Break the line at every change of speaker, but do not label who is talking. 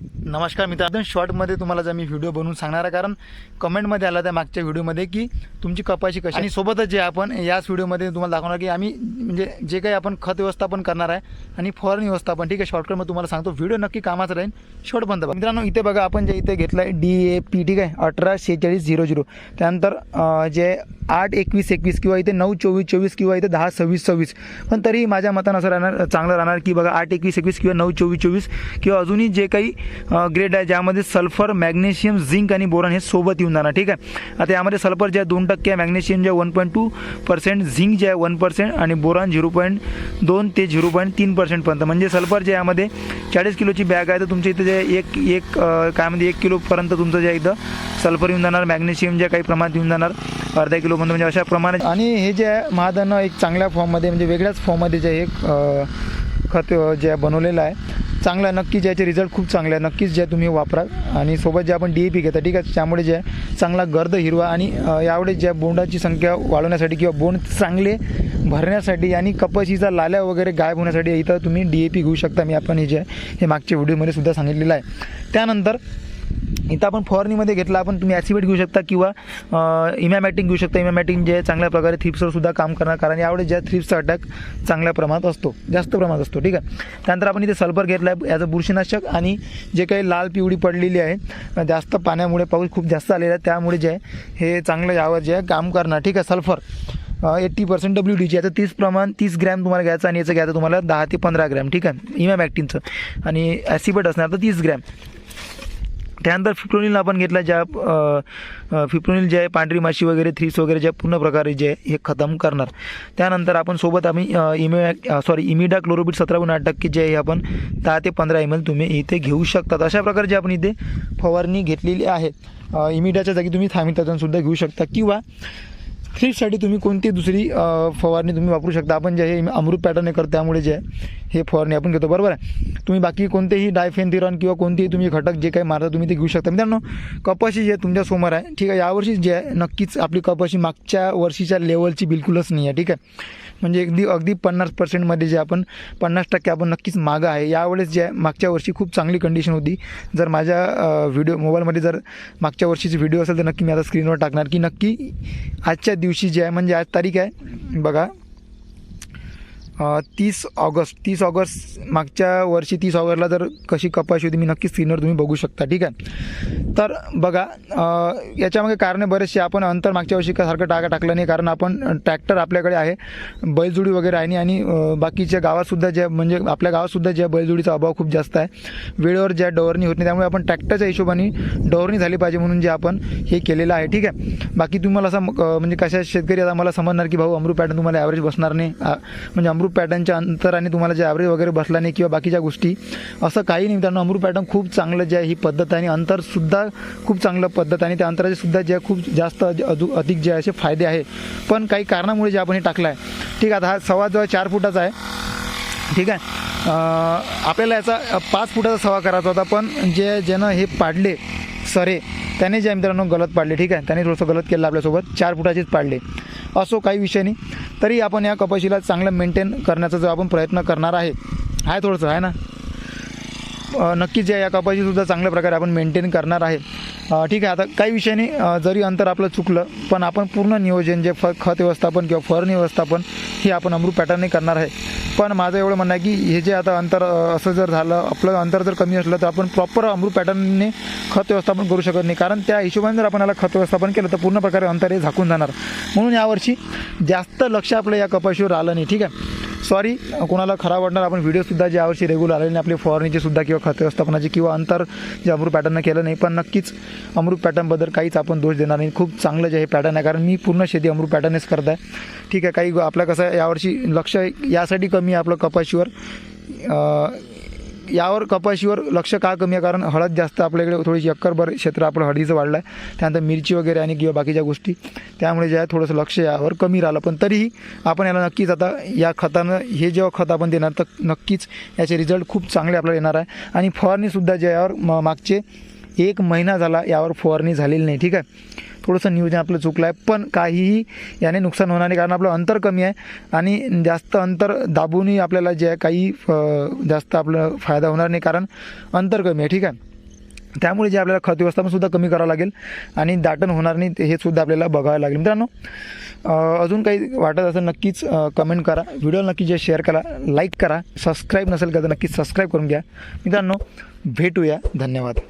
नमस्कार मित्र एकदम शॉर्टमध्ये तुम्हाला जर मी व्हिडिओ बनवून सांगणार आहे कारण कमेंटमध्ये आला त्या मागच्या व्हिडिओमध्ये की तुमची कपाशी कशी आणि सोबतच जे आपण याच व्हिडिओमध्ये तुम्हाला दाखवणार की आम्ही म्हणजे जे काही आपण खत व्यवस्थापन करणार आहे आणि फवारणी व्यवस्थापन ठीक आहे शॉर्टकट मग तुम्हाला सांगतो. व्हिडिओ नक्की कामाचा राहील शॉर्ट बंद मित्रांनो इथे बघा आपण जे इथे घेतलं आहे डी ए पी ठीक आहे अठरा शेहेचाळीस झिरो झिरो. त्यानंतर जे आठ एकवीस एकवीस किंवा इथे नऊ चोवीस चोवीस किंवा इथे दहा सव्वीस सव्वीस. पण तरी माझ्या मतानं असं राहणार चांगलं राहणार की बघा आठ एकवीस एकवीस किंवा नऊ चोवीस चोवीस किंवा अजूनही जे काही ग्रेड आहे ज्यामध्ये सल्फर मॅग्नेशियम झिंक आणि बोरॉन हे सोबत येऊन जाणार ठीक आहे. आता यामध्ये सल्फर जे आहे दोन टक्के आहे मॅग्नेशियम जे आहे one point two percent zinc जे आहे वन पर्सेंट आणि बोरॉन झिरो पॉईंट दोन ते झिरो पॉईंट तीन पर्सेंटपर्यंत म्हणजे सल्फर जे यामध्ये चाळीस किलोची बॅग आहे तर तुमच्या इथं जे एक एक काय म्हणजे एक किलोपर्यंत तुमचं जे इथं सल्फर येऊन जाणार मॅग्नेशियम जे काही प्रमाणात येऊन जाणार अर्धा किलोपर्यंत म्हणजे अशा प्रमाणे आणि हे जे आहे महादानं एक चांगल्या फॉर्ममध्ये म्हणजे वेगळ्याच फॉर्ममध्ये जे एक खत जे बनवलेलं आहे. चांगला आहे नक्कीच याचे रिझल्ट खूप चांगले आहे. नक्कीच जे तुम्ही वापरा. आणि सोबत जे आपण डी ए पी घेता ठीक आहे? त्यामुळे जे आहे चांगला गर्द हिरवा आणि यावेळेस ज्या बोंडाची संख्या वाढवण्यासाठी किंवा बोंड चांगले भरण्यासाठी आणि कपाशीचा लाल्या वगैरे गायब होण्यासाठी इथं तुम्ही डी ए पी घेऊ शकता. मी आपण हे जे आहे हे मागच्या व्हिडिओमध्ये सुद्धा सांगितलेलं आहे. त्यानंतर इथं आपण फवारणीमध्ये घेतला आपण तुम्ही ॲसिबेट घेऊ शकता किंवा इमॅमॅटिंग घेऊ शकता. इमॅमॅटिंग जे आहे चांगल्या प्रकारे थ्रिप्सवर सुद्धा काम करणार कारण यावेळेस ज्या थ्रिप्सचा अटॅक चांगल्या प्रमाणात असतो जास्त प्रमाणात असतो ठीक आहे? त्यानंतर आपण इथे सल्फर घेतला आहे याचं बुरशीनाशक आणि जे काही लाल पिवळी पडलेली आहे जास्त पाण्यामुळे पाऊस खूप जास्त आलेला आहे. त्यामुळे जे आहे हे चांगलं यावर जे आहे काम करणार ठीक आहे sulphur. Eighty percent W D याचं तीस प्रमाण तीस ग्रॅम तुम्हाला घ्यायचं आणि याचं घ्यायचं तुम्हाला दहा ते पंधरा ग्रॅम ठीक आहे? इमॅमॅक्टिनचं आणि ॲसिबट असणार तर तीस ग्रॅम. त्यानंतर फिप्रोनिल आपण घेतला ज्या फिप्रोनिल जे आहे पांढरी माशी वगैरे थ्रीस वगैरे ज्या पूर्ण प्रकारे जे आहे हे खतम करणार. त्यानंतर आपण सोबत आम्ही इमे सॉरी इमिडा क्लोरोबिट सतरा गुण आठ टक्के जे आहे हे आपण दहा ते पंधरा एम एल तुम्ही इथे घेऊ शकतात. अशा प्रकारे जे आपण इथे फवारणी घेतलेली आहे. इमिडाच्या जागी तुम्ही थामिताजनसुद्धा घेऊ शकता. किंवा फ्रीजसाठी तुम्ही कोणती दुसरी फवारणी तुम्ही वापरू शकता? आपण जे हे अमृत पॅटर्न हे करतो त्यामुळे जे आहे हे फवारणी आपण घेतो. बरोबर आहे? तुम्ही बाकी कोणतेही डायफेनथिरॉन किंवा कोणतेही तुम्ही घटक जे काही मारता तुम्ही ते घेऊ शकता. मित्रांनो कपाशी जे आहे तुमच्यासमोर आहे. ठीक आहे यावर्षी जे आहे नक्कीच आपली कपाशी मागच्या वर्षीच्या लेवलची बिलकुलच नाही आहे. ठीक आहे? म्हणजे अगदी अगदी पन्नास पर्सेंटमध्ये जे आपण पन्नास टक्के आपण नक्कीच मागं आहे. यावेळेस जे आहे मागच्या वर्षी खूप चांगली कंडिशन होती. जर माझ्या व्हिडिओ मोबाईलमध्ये जर मागच्या वर्षीची व्हिडिओ असेल तर नक्की मी आता स्क्रीनवर टाकणार की नक्की आजच्या दिवशी जे आहे म्हणजे आज तारीख आहे. बघा. तीस ऑगस्ट तीस ऑगस्ट मागच्या वर्षी तीस ऑगस्टला जर कशी कपाशी होती मी नक्की स्क्रीनवर तुम्ही बघू शकता ठीक आहे? तर बघा याच्यामध्ये कारणे बरेचसे आपण अंतर मागच्या वर्षी सारखं टाका टाकलं नाही कारण आपण ट्रॅक्टर आपल्याकडे आहे बैलजोडी वगैरे आहे आणि बाकीच्या गावातसुद्धा ज्या म्हणजे आपल्या गावातसुद्धा ज्या बैलजोडीचा अभाव खूप जास्त आहे वेळेवर ज्या डवरणी होत नाही त्यामुळे आपण ट्रॅक्टरच्या हिशोबाने डवरणी झाली पाहिजे म्हणून जे आपण हे केलेलं आहे ठीक आहे? बाकी तुम्हाला असं म्हणजे कशा शेतकरी आता मला समजणार की भाऊ अमृत पॅटर्न तुम्हाला ॲव्हरेज बसणार नाही म्हणजे अमृत अमृत पॅटर्नच्या अंतराने तुम्हाला जे ॲव्हरेज वगैरे बसला नाही किंवा बाकीच्या गोष्टी असं काही नाही. मित्रांनो अमृत पॅटर्न खूप चांगलं जे आहे ही पद्धत आहे आणि अंतरसुद्धा खूप चांगलं पद्धत आहे आणि त्या अंतराचे सुद्धा जे आहे खूप जास्त अजून अधिक जे असे फायदे आहे. पण काही कारणामुळे जे आपण हे टाकलं आहे. ठीक आहे आता हा सव्वा जवळ चार फुटाचा आहे. ठीक आहे. आपल्याला याचा पाच फुटाचा सवा करायचा होता पण जे ज्यानं हे पाडले सरे त्याने जे मित्रांनो गलत पाडले. ठीक आहे. त्याने थोडंसं गलत केलं आपल्यासोबत. चार फुटाचेच पाडले. असो काही विषय नाही. तरी आपण या कपाशीला चांगलं मेंटेन करण्याचा जो आपण प्रयत्न करणार आहे आहे थोडंसं आहे ना? नक्कीच या या कपाशीसुद्धा चांगल्या प्रकारे आपण मेंटेन करणार आहे. ठीक आहे आता काही विषय नाही जरी अंतर आपलं चुकलं पण आपण पूर्ण नियोजन जे फ खत व्यवस्थापन किंवा फवारणी व्यवस्थापन हे आपण अमृत पॅटर्नने करणार आहे. पण माझं एवढं म्हणणं आहे की हे जे आता अंतर असं जर झालं आपलं अंतर जर कमी असलं तर आपण प्रॉपर अमृत पॅटर्नने खत व्यवस्थापन करू शकत नाही. कारण त्या हिशोबाने जर आपण याला खत व्यवस्थापन केलं तर पूर्ण प्रकारे अंतर हे झाकून जाणार. म्हणून यावर्षी जास्त लक्ष आपलं या कपाशीवर आलं नाही. ठीक आहे? सॉरी कोणाला खराब वाटणार आपण व्हिडिओसुद्धा ज्या यावर्षी रेग्युलर आलेले नाही आपले फवारणीचे सुद्धा किंवा खत व्यवस्थापनाचे किंवा अंतर जे अमृत पॅटर्ननं केलं नाही पण नक्कीच अमृत पॅटर्नबद्दल काहीच आपण दोष देणार नाही. खूप चांगलं जे हे पॅटर्न आहे कारण मी पूर्ण शेती अमृत पॅटर्नच करत आहे. ठीक आहे काही आपलं कसं आहे यावर्षी लक्ष यासाठी कमी आहे आपलं कपाशीवर. यावर कपाशीवर लक्ष का कमी आहे? कारण हळद जास्त आपल्याकडे थोडीशी अक्करभर क्षेत्र आपलं हळदीचं वाढलं आहे त्यानंतर मिरची वगैरे आणि किंवा बाकीच्या गोष्टी. त्यामुळे जे आहे थोडंसं लक्ष यावर कमी राहिलं. पण तरीही आपण याला नक्कीच आता या खतानं हे जेव्हा खत आपण देणार तर नक्कीच याचे रिझल्ट खूप चांगले आपल्याला येणार आहे. आणि फवारणीसुद्धा जे यावर म- मागचे एक महिना झाला यावर फवारणी झालेली नाही ठीक आहे? थोडंसं नियोजन आपलं चुकलं आहे पण काहीही याने नुकसान होणार नाही कारण आपलं अंतर कमी आहे आणि जास्त अंतर दाबूनही आपल्याला जे आहे काही जास्त आपलं फायदा होणार नाही कारण अंतर कमी आहे ठीक आहे? त्यामुळे जे आपल्याला खत व्यवस्थापनसुद्धा कमी करावं लागेल आणि दाटण होणार नाही ते हे सुद्धा आपल्याला बघावं लागेल. मित्रांनो अजून काही वाटत असेल नक्कीच कमेंट करा. व्हिडिओ नक्की जे शेअर करा लाईक करा. सबस्क्राईब नसेल का तर नक्कीच सबस्क्राईब करून घ्या. मित्रांनो भेटूया. धन्यवाद.